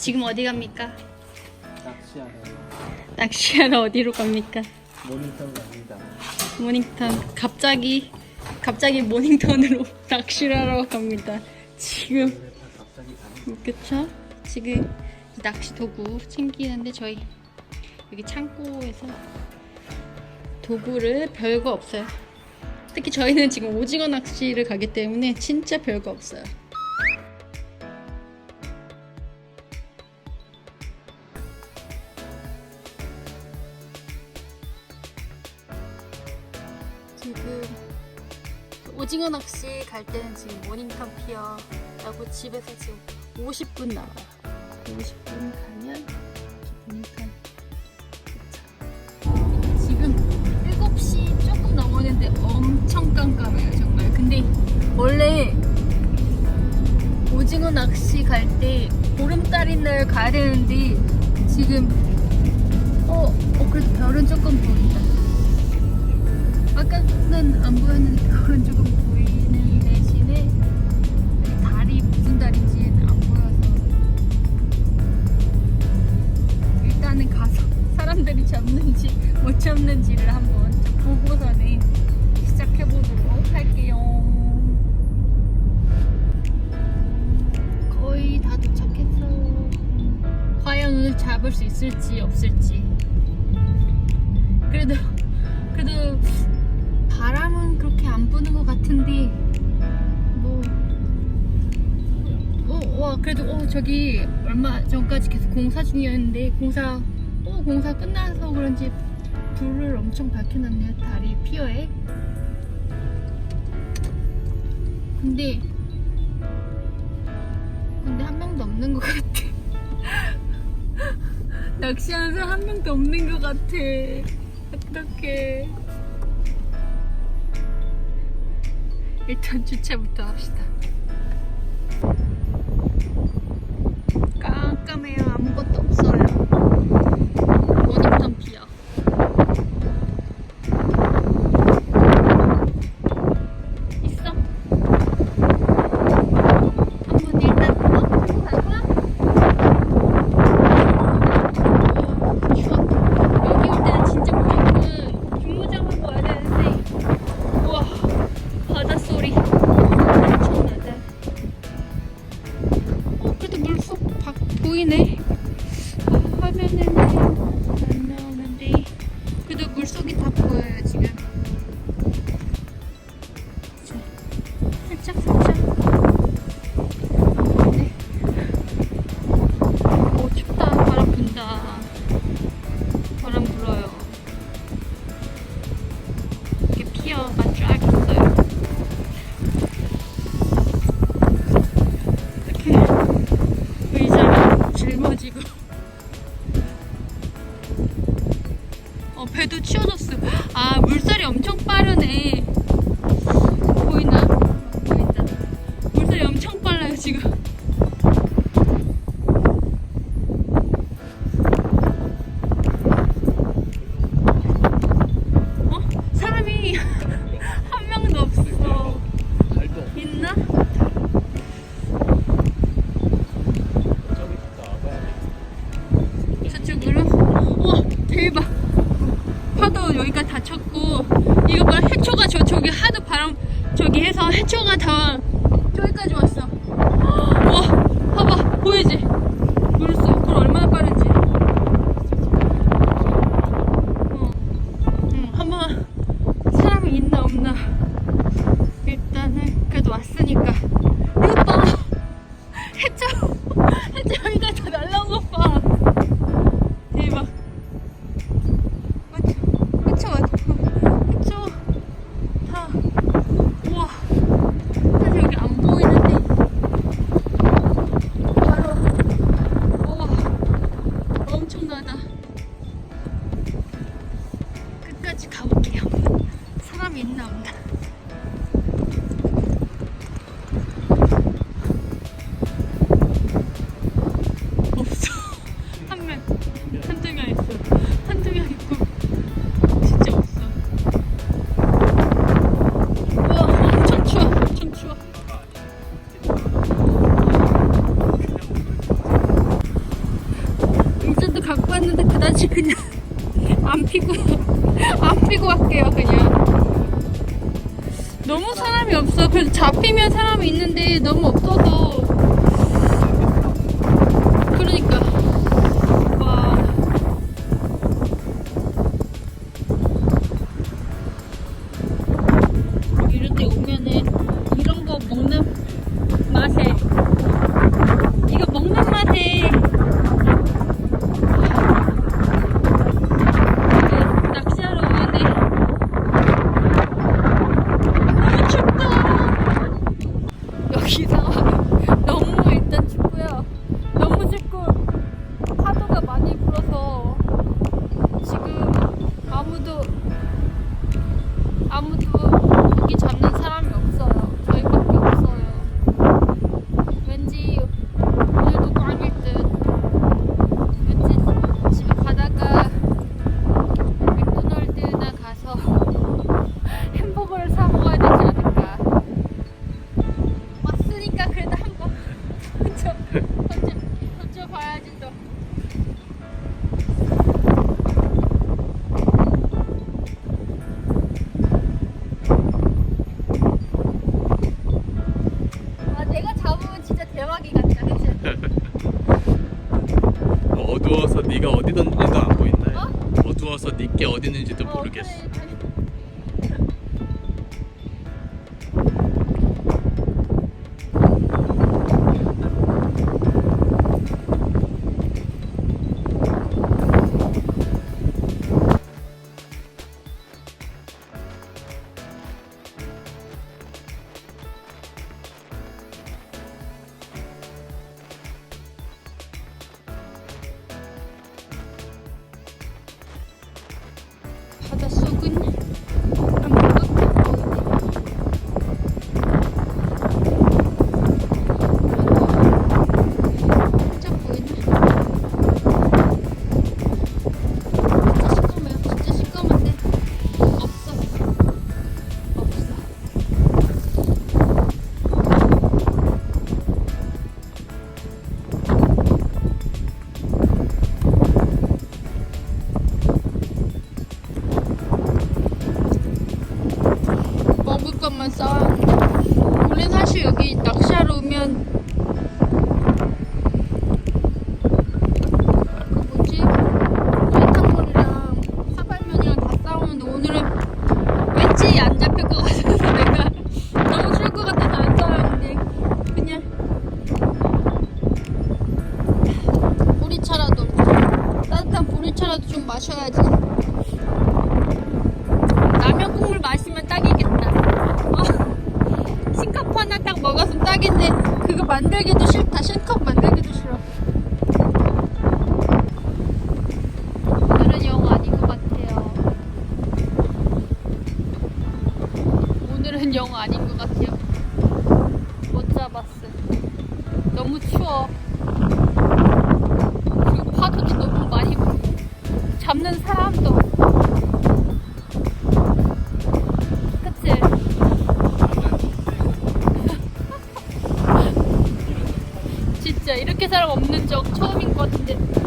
지금 어디 갑니까? 낚시하러 낚시하러 어디로 갑니까? 모니터 갑니다. 모닝턴 갑자기 갑자기 모닝턴으로 낚시를 하러 갑니다. 지금 오늘 다 갑자기 가는 그쵸? 지금 낚시 도구 챙기는데 저희 여기 창고에서 도구를 별거 없어요. 특히 저희는 지금 오징어 낚시를 가기 때문에 진짜 별거 없어요. 오징어 낚시 갈 때는 지금 모닝턴 피어라고 집에서 지금 50분 나와요. 50분 가면 모닝턴 도착. 지금 7시 조금 넘었는데 엄청 깜깜해요 정말. 근데 원래 오징어 낚시 갈 때 보름달인 날 가야 되는데 지금 어, 어 그래도 별은 조금 보인다. 아까는 안 보였는데 별은 조금 사람들이 잡는지 못 잡는지를 한번 좀 보고서는 시작해 보도록 할게요. 거의 다 도착했어. 과연 오늘 잡을 수 있을지 없을지. 그래도 그래도 바람은 그렇게 안 부는 것 같은데 뭐. 어, 와 그래도 어 저기 얼마 전까지 계속 공사 중이었는데 공사 어 공사 끝나서 그런지 불을 엄청 밝혀놨네요 다리 피어에. 근데 근데 한 명도 없는 것 같아. 낚시하는 사람 한 명도 없는 것 같아. 어떡해. 일단 주차부터 합시다. 깜깜해요. 아무것도 없어요. 저기 해서 해초가 다 저기까지 왔어 끝까지 가볼게요. 사람이 있나 없나. 갖고 왔는데 그다지 그냥 안 피고. 없어. 그래서 잡히면 사람이 있는데 너무 없어서 이게 어디 있는지도 모르겠어. 보는 사람도 그치? 진짜 이렇게 사람 없는 적 처음인 것 같은데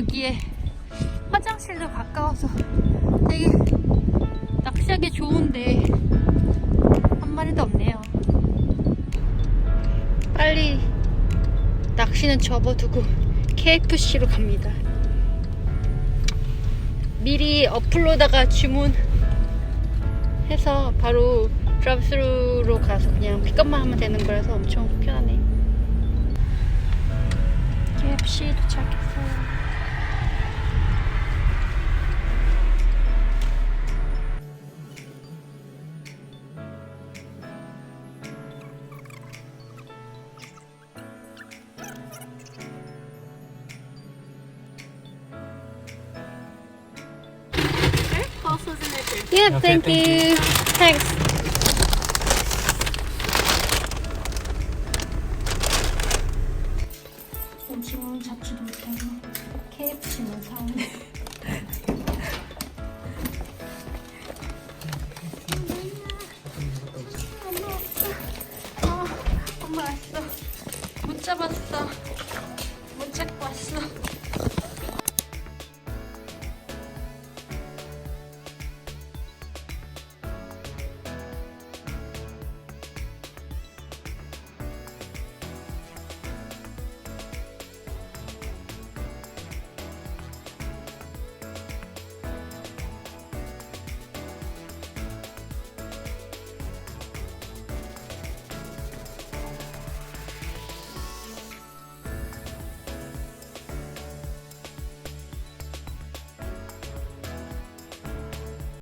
여기에 화장실도 가까워서 되게 낚시하기 좋은데 한 마리도 없네요. 빨리 낚시는 접어두고 KFC로 갑니다. 미리 어플로다가 주문해서 바로 드랍스루로 가서 그냥 픽업만 하면 되는 거라서 엄청 편하네. KFC 도착했어요. Yeah, thank, thank, you. you. Thanks.